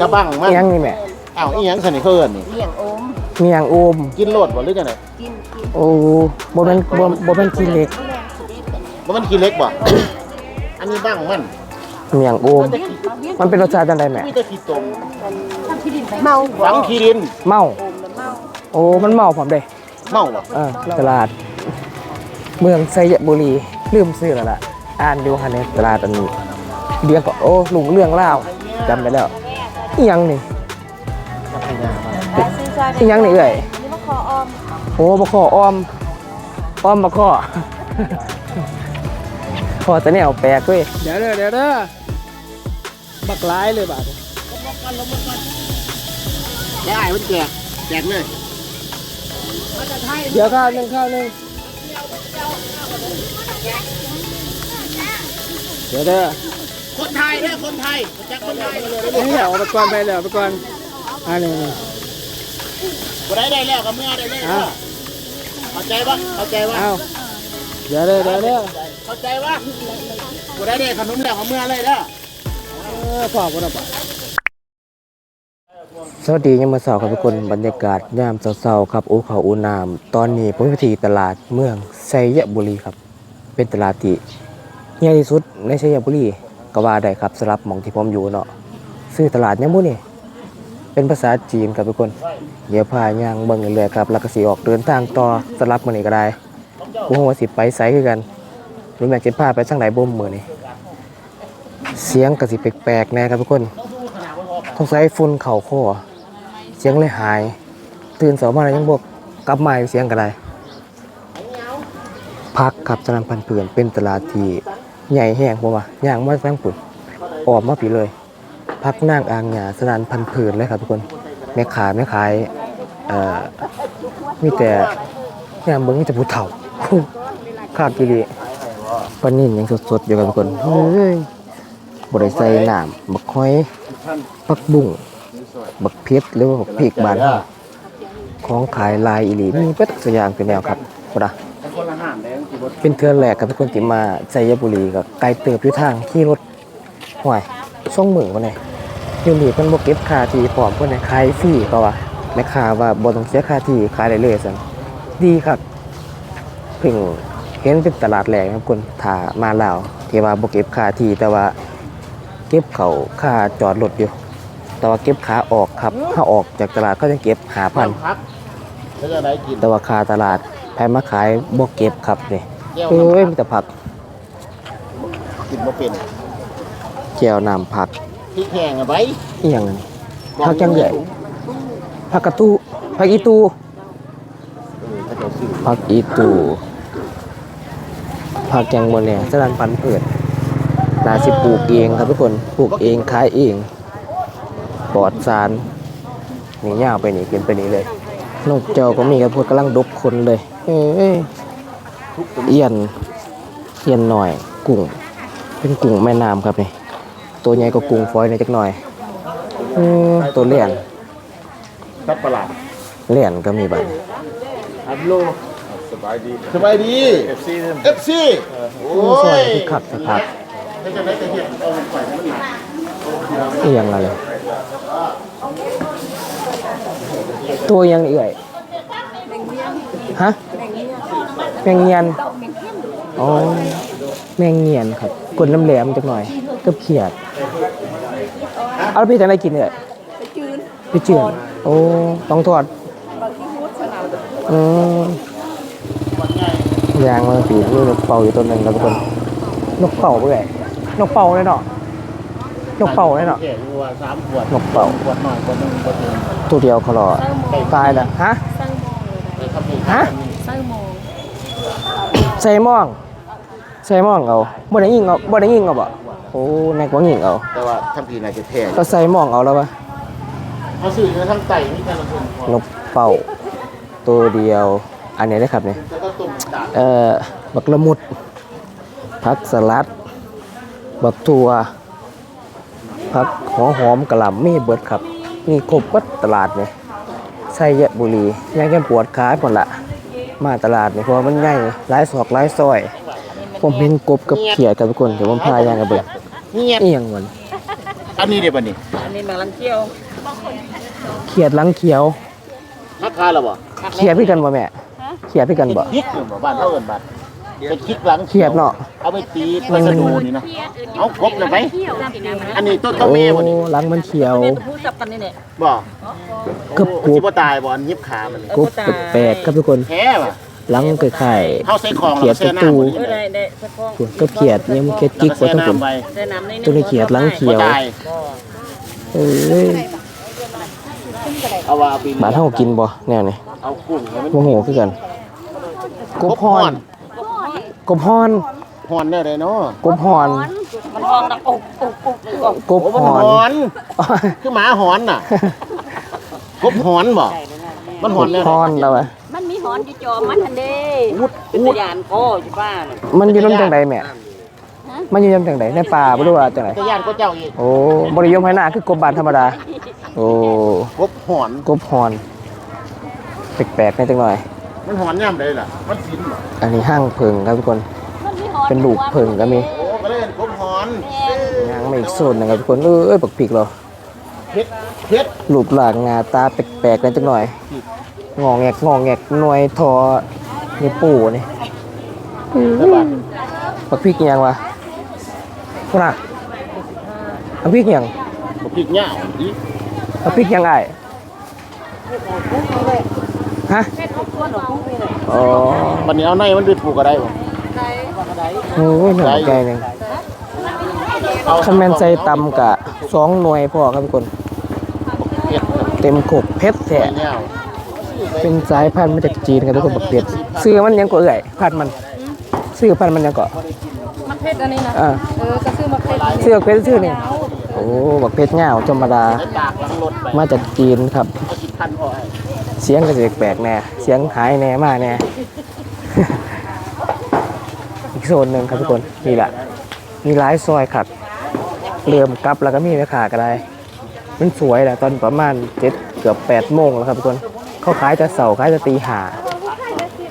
กระบังมันเอียงนี่แม่อ้าวอีหยังสนิเคินนี่เลี้ยงโอมเมียงโอมกินโลดบ่หรือจังได๋กินกินโอ้บ่แม่นบ่บ่แม่นขี้เหล็กบ่มันกินเล็กบ่อันนี้บังมันเมียงโอม มันเป็นรสชาติจังไดแม่มีแต่ขี้ตมเมาฝังขี้ดินเมา โอมแล้วเมาโอ้ มันเมาพร้อมเด้เมาบ่เออตลาด เมืองไซยบุรี ลืมซื้อแล้วล่ะ อ่านดูค่ะในตลาดอันนี้เรียงก็โอ้ลุงเรื่องเล่าวจำได้แล้ว อีหยังนี่พัทยามาและซื้อซอยอีหยังนี่เอ่ยนี่มาขอออมโอ้บะข้ออ้อมอ้อมบะข้อข้อแต่เนี่ยเอาแปลกเว้ยเดี๋ยวเด้อเดี๋ยวเด้อบักร้ายเลยบาดได้มันแจกแจกเลยเดี๋ยวข้าวหนึ่งข้าวหนึ่งเดี๋ยวเด้อ คนไทยเด้อคนไทยจากคนไทยนี่เอาไปก่อนไปแล้วไปก่อนอันนี้นี่บ่ได้ได้แล้วก็เมื่อได้เลยเด้อเข้าใจบ่เข้าใจบ่เอาเดี๋ยวเด้อเดี๋ยวเด้อเข้าใจบ่บ่ได้ได้ขนมแล้วก็เมื่อเลยเด้อเออพ่อบ่ได้ปะสวัสดียามมื้อเช้าครับทุกคนบรรยากาศยามเช้าๆครับอูเขาอูนาม ตอนนี้ผมอยู่ที่ตลาดเมืองไซยบุรีครับ เป็นตลาดที่ใหญ่ที่สุดในไซยบุรี ก็ว่าได้ครับสำหรับหมองที่ผมอยู่เนาะซื้อตลาดยังบ่นี่เป็นภาษาจีนครับทุกคน เดี๋ยวพาย่างเบิ่งเรื่อยครับแล้วก็สิออกเดินทางต่อสำหรับมื้อนี้ก็ได้บ่ฮู้ว่าสิไปไสคือกันรือแม่นสิพาไปทางไหนบ่มื้อนี้เสียงก็สิแปลกๆแน่ครับทุกคนสงสัยฝุ่นเข้าคอเสียงเลยหาย ตื่นเช้ามาแล้วยังบ่กลับมาเสียงก็ได้พักกับสนามพันเพื่อนเป็นตลาดที่ ใหญ่แห้งผมว่าย่างมาทั้งปุ่นออกมาผีเลย พักนั่งอ่างหยาสนานพันธุ์เพื่อนเลยครับทุกคนแม่ขายแม่ขายเอ่อมีแต่งามเบิ้งมีแต่ผู้เฒ่าคาดกิริปนิ่นยังสดๆอยู่ครับทุกคนเฮ้ยบริใส่น้ำบักหอยปักบุ้งบักเพชรหรือว่าบักพริกบานของขายลายอีหลีมีเป็ดสกอย่างเป็นแนวครับพุ่นนะ เป็นเทือนแรกกับทุกคนที่มาใจยบุรีก็ไกลเติบอยู่ทางขี่รถห่วยช่องมือวะเนี่ยอยู่นี่เพิ่นบ่เก็บค่าที่พร้อมเพิ่นให้ขายฟรีก็ว่าแม่ค้าว่าบ่ต้องเสียค่าที่ขายได้เลยซั่นดีครับเพิ่งเห็นเป็นตลาดแรกครับคนถ้ามาลาวที่ว่าบ่เก็บค่าที่แต่ว่าเก็บเขาค่าจอดรถอยู่ แต่ว่าเก็บขาออกครับถ้าออกจากตลาดก็จะเก็บหาพันพักแล้วจะได้กินแต่ว่าค่าตลาดแพมาขายบ่เก็บครับนี่ แก้วเอ้ยน้ำมีแต่ผักกินบ่เป็นแก้วน้ำผักพริกแห้งเอาไว้อีหยังนั่นผักจังใหญ่ผักกระตูผักอีตูเออเขาจะซื้อผักอีตูผักจังบนเนี่ยสลันพันธุ์พืชนาสิปลูกเองครับทุกคนปลูกเองขายเองปลอดสารนี่ยาวไปนี่กินไปนี่เลยนกเจ้าก็มีครับพวกกำลังดกคนเลย เอ้ยทุก เอียนเอียนหน่อยกุ้ง เป็นกุ้งแม่น้ำครับนี่ตัวใหญ่กว่ากุ้งฝอยหน่อยจักหน่อยเออตัวเลี่ยนสัตว์ประหลาดเลี่ยนก็มีบัตรฮัลโหลสบายดีสบายดี FC FC โอ้ซอยยที่ขับสักพักถ้าจะได้แต่เห็ดเอาลงไปให้มันหนักเอียงอะไรตัวยังเอื่อยฮะ แมงเงียนอ๋อแมงเงียนครับกดน้ำแหลมจักหน่อยกับเขียดเอาแล้วพี่จะได้กินเลยไปจืนโอ้ต้องทอดอืมยางมันผีนี่นกเป่าอยู่ตัวหนึ่งครับทุกคนนกเป่าไปเลยนกเป่าเลยเนาะนกเป่าเลยเนาะแก่อยู่ว่าสามขวดนกเป่าขวดหน่อยขวดหนึงขวดหนึงตัวเดียวเขาหรอตายแล้วฮะไส้โมงเลยไปทำเองฮะไส้โมง ใส่หม่องใส่หม่องเอาบ่ได้ยิงเอาบ่ได้ยิงเอาบ่โอ้แนักว่ายิงเอาแต่ว่าทำพีน่าจะแพ้อยู่ก็ใส่หม่องเอาแล้วปะเขาซื้อในทั้งไต่นี่แต่ละคนนกเป่าตัวเดียว อันนี้นะครับเนี่ยแล้วก็ตุ่มตาลเอ่อบักละมุดผักสลัด บักทัวผักหัวหอมกระหล่ำมีเบิดครับ มีครบวัดตลาดเนี่ยไส้ยะบุรียังแค่ปวดขาหมดละ มาตลาดเนี่ยเพราะว่ามันใหญ่หลายศอกหลายซอย ผมเห็นกบกับเขียดกับทุกคนเดี๋ยวผมพาย่างกันเบิดเงียบเอียงมันอันนี้เดี๋ยวบัดนี้อันนี้บางลำเที่ยวเขียดหลังเขียวราคาแล้วบ่เขียดพี่กันบ่แม่เขียดพี่กันบ่คิกอยู่บ่บ้านเท่าเอิ้นบัด เป็นคิกหลังเขียดเนาะเอาไปตีไปสะดูนี่นะเอาครบเลยไหมอันนี้ต้นโอ้เต้าเมย์บ่นี่หลังมันเขียวเป็นผู้จับกันนี่เนี่ยบ่กึบโอ้สิบ่ตายบ่อันยิบขามันนี่กบแปลกๆครับทุกคนแท้ว่ะหลังไข่เฮาใส่ของเขียดแล้วประตูเสื้อหน้าบ่เออได้ได้สักข้อส่วนก็เขียดเนี่ยมันเขียดจิกแล้วบ่ทั้งผมใส่น้ำไว้ได้น้ำในตัวนี้เขียดหลังเขีบ่ยวตายเอ้ยเอาว่าเอาไปบาดเฮากินบ่แนวนี้เอากุ้งให้มันบ่ฮู้คือกันกบฮอน กบฮอน หอนแน่เลยเนาะกบฮอน มันห้องตะกุกกุกกุกกุกกบโอ้มันฮอนหอนคือหมาหอนน่ะกบหอนบ่มันหอนแน่ฮอนแล้วอะมันมีหอนอยู่จอมันทันเด้เป็นตะยานโก้อยู่บ้านมันอยู่นำจังใดแม่มันอยู่นำจังใดในป่าบ่รู้ว่าจังไดแต่ย่านก็เจ้าอีกโอ้บ่ได้ยมให้หน้าคือกบบานธรรมดา โอ้ กบหอน กบฮอน แปลกๆแน่จังหน่อย มันหอนย่ำได้ล่ะ มันสินบ่อันนี้ห้างเพิงครับทุกคน เป็นลูกเพิงก็มีโอ้ก็เล่นกบหอนย่างมาอีกโซนหนึงครับทุกคนเอ้ยบักพริกเราเพชรเพชรรูปร่างหน้าตาแปลกๆกันจังหน่อย งอแงกงอแงกหน่วยทอนี่ปู่นี่แล้วบัดบักพริกอิหยังวะพุ่นน่ะบักพริกอิหยังบ่พริกเหย้าอีบักพริกอิหยังไอ้ ฮะอ๋อบัดนี้เอาในมันไปปลูกก็ได้บ่โอ้ยหน่อยใจหนึงเอาคันแมนใจตำกะสองหน่วยพอครับทุกคนเพชรเต็มขกเพชรแท้เหย้าเป็นสายพันธุ์มาจากจีนครับทุกคนบักเพชรซื้อมันยังก็เอื่อยพันธุ์มันซื้อพันธุ์มันยังก็มักเพชรอันนี้นะอ่าเออก็ซื้อมักเพชรอันนี้ซื้อบักเพชรซื้อนี่โอ้บักเพชรเงาวธรรมดาให้ตากหลังรถไปมาจากจีนครับ เสียงก็จะแปลกแน่เสียงหายแน่มากแน่อีกโซนหนึ่งครับทุกคนนี่แหละมีหลายซอยครับเริ่มกลับแล้วก็มีแม่ค้าก็ได้มันสวยแหละตอนประมาณเจ็ดเกือบแปดโมงแล้วครับทุกคนเขาขายแต่เสาร์ขายแต่ตีห้า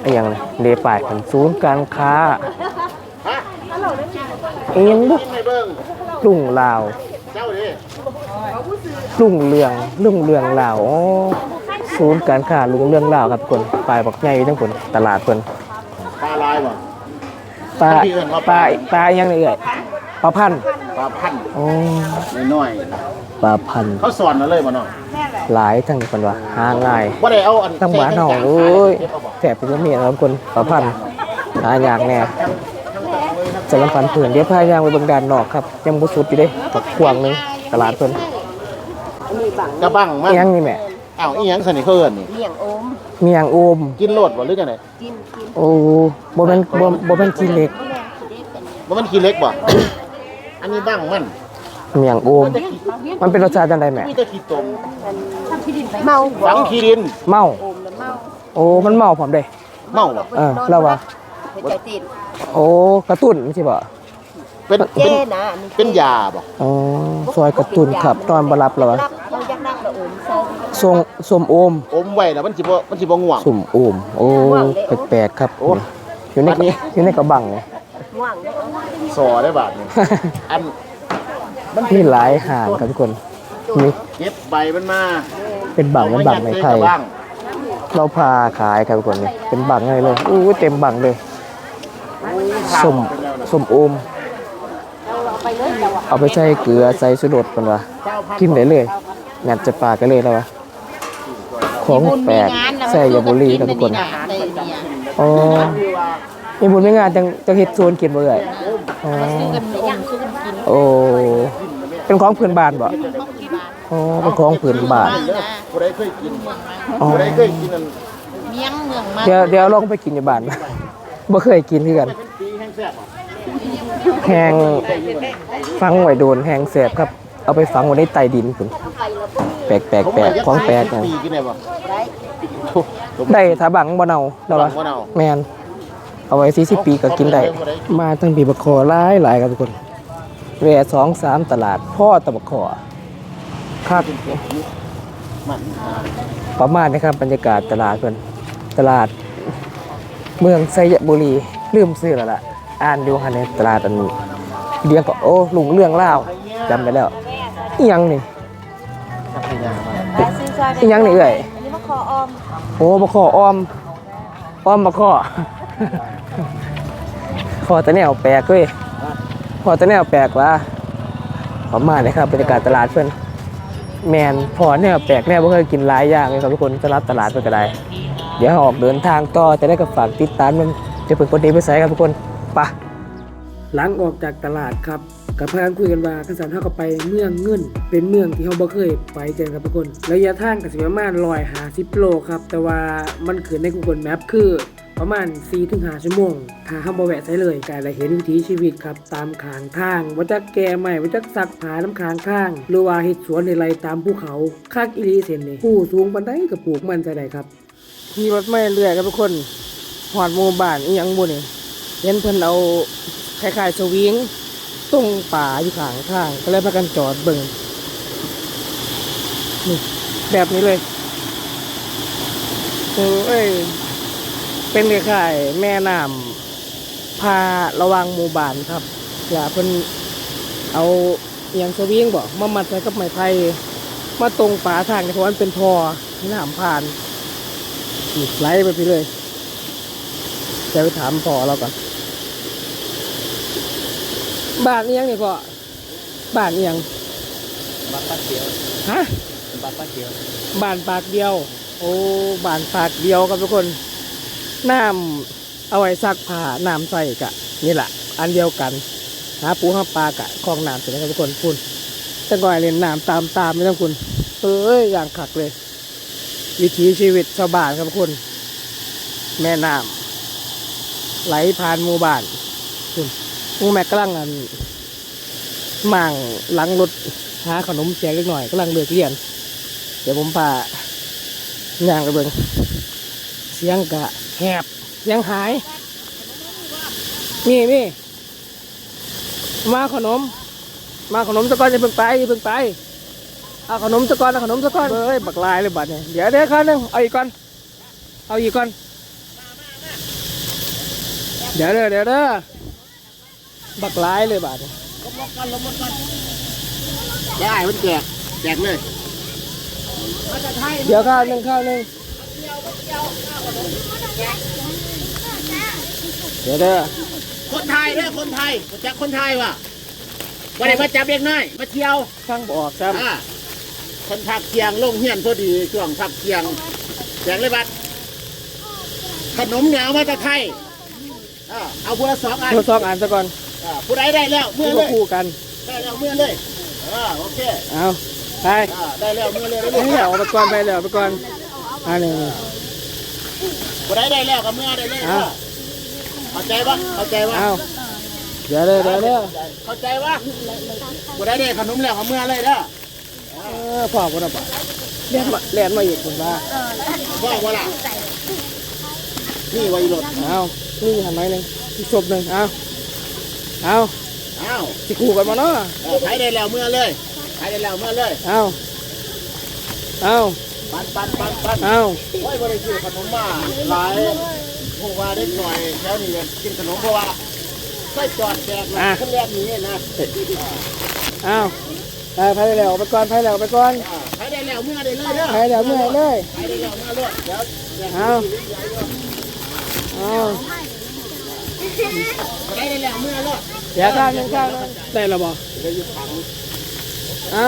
ไรอ้หยังเลยเลปายเป็นศูนย์การค้าเอียงบุกลุ่งลาวลุ่งเรืองลุ่งเรืองลาวอ๋อ ศูนย์การค้าลุ่งเรืองลาวครับทุกคนปลายบักใหญ่ทั้งคนตลาดคนปลาลายบ่ปลาที่เอิ้นว่าปลาปลายังไงเอ่ยปลาพันธุ์ปลาพันธุ์อ๋อน้อยปลาพันธุ์ๆเขาสอนมาเลยบ่เนาะหลายทั้งคนว่าหาง่ายบ่ได้เอาอันทั้งหวานหอเอ้ยแสบเป็นเมียครับคนปลาพันธุ์หายากแน่จะลำพันธุ์เผื่อนเดี๋ยวพายางไปเบิ่งด่านนอกครับยังบ่สุดอยู่เด้ปักขวางหนึงตลาดเพิ่นกระบังมันอิหยังนี่แม่ อ้าวอีหยังสนิทเขาเอิ้นนี่เลี้ยงโอมมีหยังโอม กินโลดบ่หรือจังได๋โอ้บ่แม่นบ่บ่แม่นขี้เหล็กบ่มันขี้เล็กบ่ อันนี้บังมันมีหยังโอม มันเป็นรสชาติจังไดแม่มีแต่ขี้ตมเมาฝังขี้ดินเมา โอ้มันเมาพร้อมเด้ เมาบ่เออแล้วว่าหัวใจติดโอ้กระตุ้นไม่ใช่บ่เป็นเจ้เป็นนะอันนี้เป็นยาบ่อ๋อซอยกระตุ้นครับตอนบ่รับแล้ววะรับ เซิงทรงสมโอมอมไว้แล้วมันสิบ่มันสิบ่ง่วงสุ่มโอม โอ้แปลกๆครับโอ้ อยู่ในอยู่ในกระบังไงว่างเด้อสอได้บาดนี่อันมีหลายหางครับทุกคนมีเก็บใบมันมาเป็นบังมันบังในไทยเอาายัดใส่กระบังเราพาขายครับทุกคนนี่เป็นบังเลยเลยอู้เต็มบังเลยสมสมโอม เอาไปใส่เกลือใส่สุดดกันวะกินได้เลยงัดจะปากกันเลยแล้ววะ ของแปลกใส่ยาบุรีครับทุกคนอ๋อมีบุญไม่งานจังจังเฮ็ดโซนกินบ่เอ่ยอ๋อโอ้เป็นของพื้นบ้านบ่อ๋อเป็นของพื้นบ้านผู้ใดเคยกินอ๋อผู้ใดเคยกินอันเมียงเมืองมาเดี๋ยวเดี๋ยวลองไปกินอยู่บ้านบ่เคยกินคือกันเป็นปีแห้งแซ่บอะแหงฟังไว้โดนแหงแสบครับ เอาไปฝังไว้ในใต้ดินพุ่น แปลกแปลกแปลกของแปลกยันะปีกินได้บ่ได้โถ่ผมได้ถ้าบังบ่เนาแล้วบัวะงบ่เนาแมนเอาไว้40ปีก็กินได้ มาตั้งปีบักคอหลายหลายครับทุกคนแหวะสองสามตลาด พ่อตะบักคอคักมันอ่าประมาณนี้ครับบรรยากาศตลาดเพิ่นตลาด เมืองไซยบุรีลืมซื้อแล้วล่ะ อ่านดูหันในตลาดอันนี้เดียงก็โอ้ลุงเรื่องเล่าวจำได้แล้วอีหยังนี่ อซอยอีหยังนี่เอ่ยอันนี้มะขอออมโอ้บะขออ้อมอ้อมบะขอขอแต่แนวแปลกเว้ยขอแต่แนวแปลกว่ะประมาณนี้ครับบรรยากาศตลาดเพื่อนแมนพอแนวแปลกแนวบ่เคยกินหลายอย่างเลยครับทุกคนสำหรับตลาดเพื่อนก็ได้เดี๋ยวเราออกเดินทางต่อจะได้กับฝากติดตามมันจะเป็นคนดีไปใส่ครับทุกคนไปะ หลังออกจากตลาดครับกับพากันคุยกันว่าขันสันเท่ากับไปเมืองเงิน เป็นเมืองที่เขาบ่เคยไปเจอครับทุกคนระยะทางกับสิประมาณร้อยหาสิบโลครับ แต่ว่ามันขึ้นใน Google Map คือประมาณ4ถึง5ชั่วโมง ถ้าห้ามบแวะใส่เลยก็ได้เห็นวิถีชีวิตครับ ตามขางทางว่าจะแก่ใหม่ว่าจะสักผาน้ำขางทาง หรือว่าเฮ็ดสวนในไรตามภูเขาคากอีหลีเส้นนี่ผู้สูงปานใดก็ปลูกมันจะได้ครับขี่รถไม่เรื่อยครับทุกคนหอดหมู่บ้านอีหยังบุนี่เห็นเพิ่นเอา คล้ายๆสวิงตรงป่าอยู่ข้างทางก็เลยพากันจอดเบิ่งนี่แบบนี้เลยโอ้ยเป็นคล้ายๆแม่น้ำพาระวังหมู่บ้านครับอย่าเพิ่นเอาอย่างสวิงบอกมามัดใส่กับไม้ไผ่มาตรงป่าทางเนี่ยเพราะว่ามันเป็นทอน้ำผ่านนี่ไล่ไปพี่เลยจะไปถามพอเราก่อน บ้านเอียงนี่พ่อบ้านเอียงบ้านป้าเขียวฮะบ้านป้าเขียวบ้านปากเดียว โอ้บ้านปากเดียวครับทุกคนน้ำเอาไว้ซักผ้าน้ำใส่กะนี่แหละอันเดียวกันหาปูหาปลากะคลองน้ำเสร็จแล้วครับทุกคนคุณแต่ก่อนเรียนน้ำตามตามไม่ต้องคุณเอ้ยอย่างขักเลย วิถีชีวิตชาวบ้านครับทุกคนแม่น้ำไหลผ่านหมู่บ้านคุณ มูแม่กำลังอันหมั่งหลังรถหาขนมแจกเล็กหน่อยกำลังเลือกเรียน เดี๋ยวผมพาย่างไปเบิงเสียงกะแหบเสียงหาย นี่นี่มาขนม มาขนมสะก้อนจะเพิ่งไปอย่าเพิ่งไปเอาขนมสะก้อนเอาขนมสะก้อนเฮ้ยบักลายเลยบัดเนี่ยเดี๋ยวเดี๋ยวข้าวหนึงเอาอีกก่อนเอาอีกก่อนเดี๋ยวเด้อเดี๋ยวเด้อ บักลายเลยบัดเนี่ยลบกันลบกันได้มันแจกแจกเลยเดี๋ยวข้าวหนึ่งข้าวหนึ่งเดี๋ยวเด้อคนไทยเด้อคนไทยมาจากคนไทยว่ะวันนี้มาจับเด็กน้อยมาเที่ยวฟังบออกซ้อ่าคนพักเที่ยงลงเฮียนพอดีช่วงพักเที่ยงแจกเลยบัดขนมเหนียวมาจากไทยอ่าเอาบัวละสองอันำทดสอบอ่านซะก่อน อ่าผู้ใดได้แล้วเมื่อคู่เลก็ยคู่กัน ได้แล้วเมื่อเลยอ่าโอเคเอาไปอ่าได้แล้วเมื่อเลยไปแล้วเอาไปก่อนไปแล้วเอาไปก่อนอันนี้ผู้ใดได้แล้วก็เมื่อได้เลยอ่าเข้าใจปะเข้าใจปะเอาเดี๋ยวเด้อเดี๋ยวเด้อเข้าใจปะผู้ใดได้ขนมแล้วก็เมื่อเลยเด้อเออพ่อคนละบาทเลียนมาเลียนมาอีกคนว่าว่าว่าล่ะนี่ไวรถเอานี่หันหน่อยหนึ่งที่ศพหนึ่งเอา เอาอ้าวที่คู่กันมาเนาะเออขายได้แล้วเมื่อเลยขายได้แล้วเมื่อเลยเอาเอาปันปันปันปันเอาโอ้ยบริซื้อขนมมาหลายพวกว่าเด็กหน่อยแถวนี้กินขนมเพราะว่าใส่จอดแจกนะขึ้นแรกนี้นะเอาไปไปแล้วเอาไปก่อนไปแล้วเอาไปก่อนอ่าขายได้แล้วเมื่อได้เลยเด้อไปแล้วเมื่อยเลยขายได้แล้วเมื่อเลยเดี๋ยวเดี๋ยวเอาเอาขายได้แล้ว เมื่อเลยเดี๋ยวข้าวหนึงข้าวหนึงได้แล้วบ่เดี๋ยวอยู่ถังเอา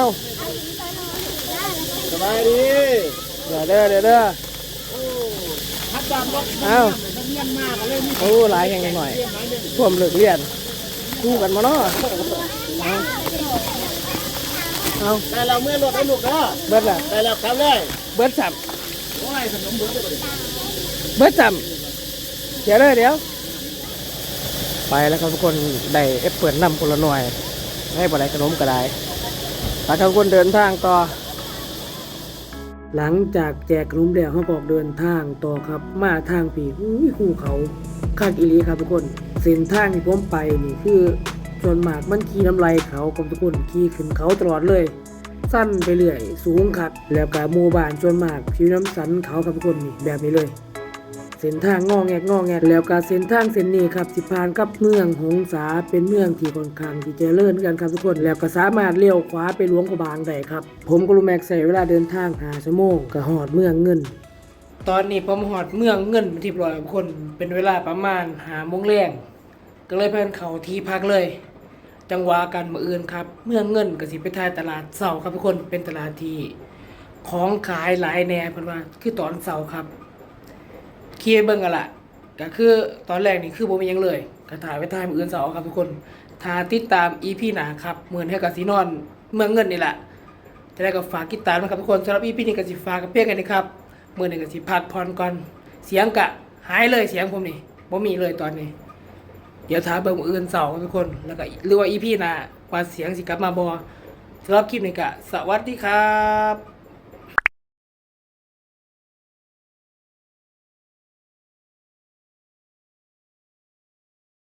สบายดีเดี๋ยวเด้อเดี๋ยวเด้อพัดดำรถเอาเงียบมากเลยนี่โอ้หลายแห่งหน่อยท่วมเลิกเรียนคู่กันมาเนาะเอาเอาได้แล้วเมื่อรถได้ลูกเด้อเบิดละได้แล้วครับเลยเบิดสับโอ้ยขนมเบิ้ลเลยเบิดสับเดี๋ยวเด้อเดี๋ยว ไปแล้วครับทุกคนได้เอฟเปิดน้ำคนละหน่วยให้บ่ได้ขนมก็ได้ไปครับทุกคนเดินทางต่อ หลังจากแจกขนมแล้วเขาก็อกเดินทางต่อครับ มาทางปีอุ้ยภูเขาคากอีหลีครับทุกคนเส้นทางที่ผมไปนี่คือส่วนมากมันขี่น้ำลายเขากับทุกคนขี่ขึ้นเขาตลอดเลย สั้นไปเรื่อย สูงคักแล้วก็หมู่บ้านส่วนมากผิวน้ำสันเขาครับทุกคนนี่แบบนี้เลย เส้นทางงอแงกงอแงกแล้วก็เส้นทางเส้นนี้ครับสิผ่านกับเมืองหงสาเป็นเมืองที่ค่อนข้างที่เจริญกันครับทุกคนแล้วก็สามารถเลี้ยวขวาไปหลวงกระบางได้ครับ ผมกับลุงแม็กใช้เวลาเดินทางหาชั่วโมงก็ฮอดเมืองเงิน ตอนนี้ผมหอดเมืองเงินที่ปล่อยคนเป็นเวลาประมาณหาโมงแรงก็เลยเพิ่นเขาที่พักเลย จังหวะกันมาอื่นครับ เมืองเงินก็สิไปทายตลาดเสาร์ครับทุกคนเป็นตลาดที่ของขายหลายแนวเพิ่นว่าคือตอนเสาร์ครับ เคียเบิ่งกันละก็คือตอนแรกนี่คือบ่มีหยังเลยก็ถ่ายไว้ทายมืออื่นเสาร์ครับทุกคนถ้าติดตาม EP หนาครับเหมือนให้กับสีนอนเมืองเงินนี่แหละจะได้ก็ฝากติดตามนะครับทุกคนสำหรับ EP นี้ก็สิฝากับเพียงกันนะครับเมื้อนี้ก็สิพักผ่อนก่อนเสียงกะหายเลยเสียงผมนี่บ่มีเลยตอนนี้ เดี๋ยวถาเบิ่งมื้ออื่นเสาร์ทุกคนแล้วก็หรือว่าอีพีหนาว่าเสียงสิกลับมาบ่สำหรับคลิปนี้ก็สวัสดีครับ